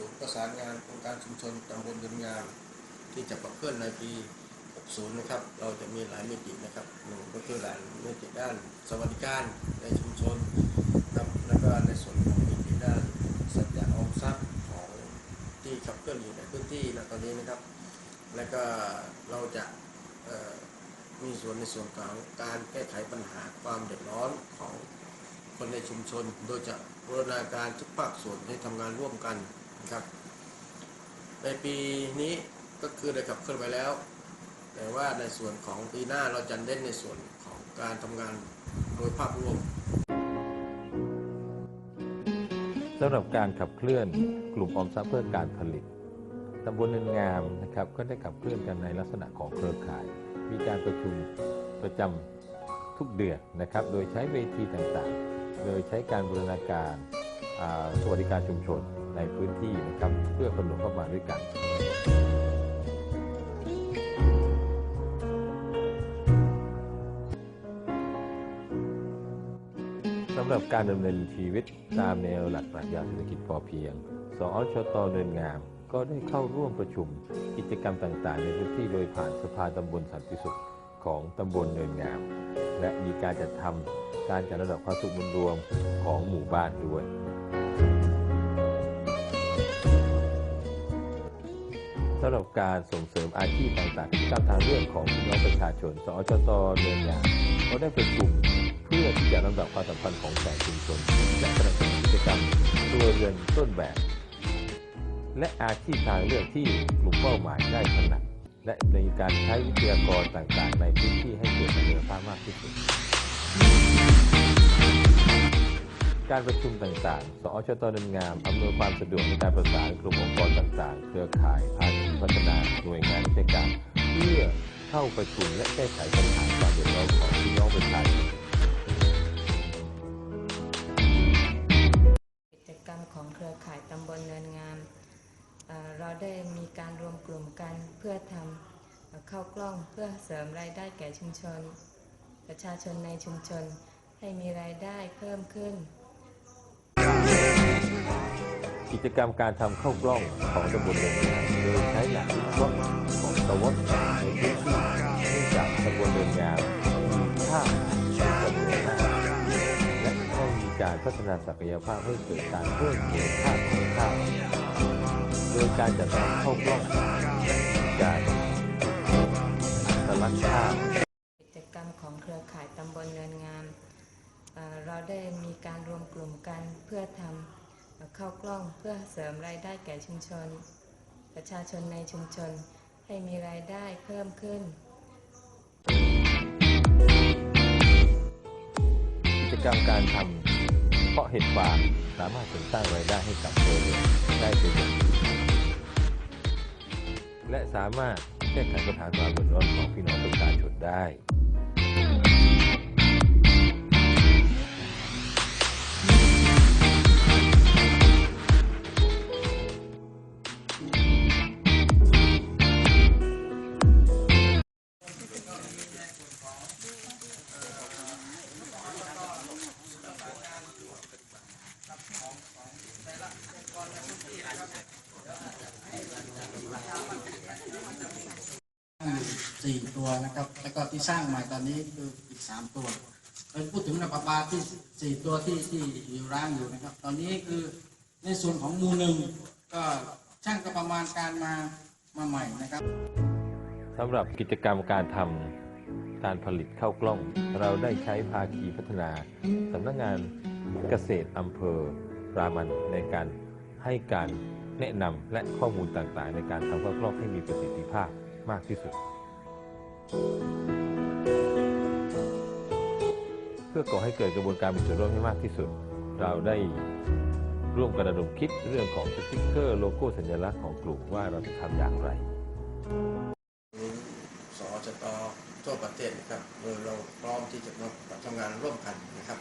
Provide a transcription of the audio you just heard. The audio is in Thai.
ศูนย์ประสานงานองค์การชุมชนตำบลดินงาม ที่จะประเคลื่อนในปี 60 นะครับ เราจะมีหลายมิตินะครับหนึ่งก็คือหลายมิติด้านสวัสดิการในชุมชนครับแล้วก็ในส่วนของมิติด้านสัจจะออมทรัพย์ของที่ขับเคลื่อนอยู่ในพื้นที่ณตอนนี้นะครับ แล้วก็เราจะมีส่วนในส่วนของการแก้ไขปัญหาความเดือดร้อนของคนในชุมชน โดยจะบูรณาการทุกภาคส่วนให้ทำงานร่วมกัน ครับ ในปีนี้ก็คือได้ขับเคลื่อนไปแล้ว แต่ว่าในส่วนของปีหน้าเราจะเน้นในส่วนของการทำงานโดยภาพรวมสำหรับการขับเคลื่อนกลุ่มออมทรัพย์เพื่อการผลิตตำบลเนินงามนะครับก็ได้ขับเคลื่อนกันในลักษณะของเครือข่าย มีการประชุมประจำทุกเดือนนะครับ โดยใช้เวทีต่างๆ โดยใช้การบูรณาการ สวัสดิการชุมชนในพื้นที่นะครับเพื่อผนวกเข้ามาด้วยกันสำหรับการดำเนินชีวิตตามแนวหลักปรัชญาเศรษฐกิจพอเพียง สอชตเนินงาม ก็ได้เข้าร่วมประชุมกิจกรรมต่างๆ ในพื้นที่โดยผ่านสภาตำบลสันติสุขของตำบลเนินงาม และมีการจัดทำการจัดระดับความสุขมวลรวมของหมู่บ้านด้วย สำหรับการส่งเสริมอาชีพต่างๆกิจกรรมทางเรื่องของพี่น้องประชาชน สอชตเนินงามก็ได้ประชุมเพื่อที่จะลำดับความสัมพันธ์ของแต่ชุมชนและสนับสนุนกิจกรรมตัวเรือนต้นแบบ และอาชีพทางเลือกที่กลุ่มเป้าหมายได้ถนัดและในการใช้วิทยากรต่างๆ ในพื้นที่ให้เกิดประสิทธิภาพมากที่สุด การประชุมต่างๆ สอชตเนินงามอำนวยความสะดวกในการประสานกลุ่มองค์กรต่างๆ เครือข่ายภาคีพัฒนาหน่วยงานราชการ เพื่อเข้าประชุมและแก้ไขปัญหาความเดือดร้อนของพี่น้องประชาชนกิจกรรมของเครือข่ายตำบลเนินงามเอ่อเราได้มีการรวมกลุ่มกันเพื่อทำเอ่อข้าวกล้องเพื่อเสริมรายได้แก่ชุมชน ประชาชนในชุมชนให้มีรายได้เพิ่มขึ้น กิจกรรมการทำข้าวกล้องของตำบลเนินงามโดยใช้หลักวิเคราะห์ของตะวัดในพื้นที่เนื่องจากตำบลเนินงามมีข้าวเป็นจำนวนมากและได้มีการพัฒนาศักยภาพให้เกิดการเพิ่มมูลค่าของข้าวโดยการจัดทำข้าวกล้องการสลักข้าวกิจกรรมของเครือข่ายตำบลเนินงามเอ่อเราได้มีการรวมกลุ่มกันเพื่อทำ ข้าวกล้องเพื่อเสริมรายได้แก่ชุมชน ประชาชนในชุมชนให้มีรายได้เพิ่มขึ้น กิจกรรมการทำเพาะเห็ดฟางสามารถเสริมสร้างรายได้ให้กับตัวเองได้เป็นอย่างดีและสามารถแก้ไขปัญหาความเดือดร้อนของพี่น้องประชาชนได้ สี่ตัวนะครับ แล้วก็ที่สร้างใหม่ตอนนี้คืออีกสามตัวเราพูดถึงระบาปาที่สี่ตัวที่ที่อยู่ร้างอยู่นะครับ ตอนนี้คือในส่วนของมูหนึ่งก็ช่างก็ประมาณการมามาใหม่นะครับสำหรับกิจกรรมการทำการผลิตข้าวกล้อง เราได้ใช้ภาคีพัฒนาสำนักงานเกษตรอำเภอรามันในการให้การแนะนำและข้อมูลต่างๆ ในการทำข้าวกล้องให้มีประสิทธิภาพมากที่สุด เพื่อก่อให้เกิดกระบวนการมีส่วนร่วมให้มากที่สุด เราได้ร่วมกันระดมคิดเรื่องของสติ๊กเกอร์โลโก้สัญลักษณ์ของกลุ่มว่าเราจะทำอย่างไรสอจตทั่วประเทศนะครับโดยเราพร้อมที่จะมาทำงานร่วมกันนะครับ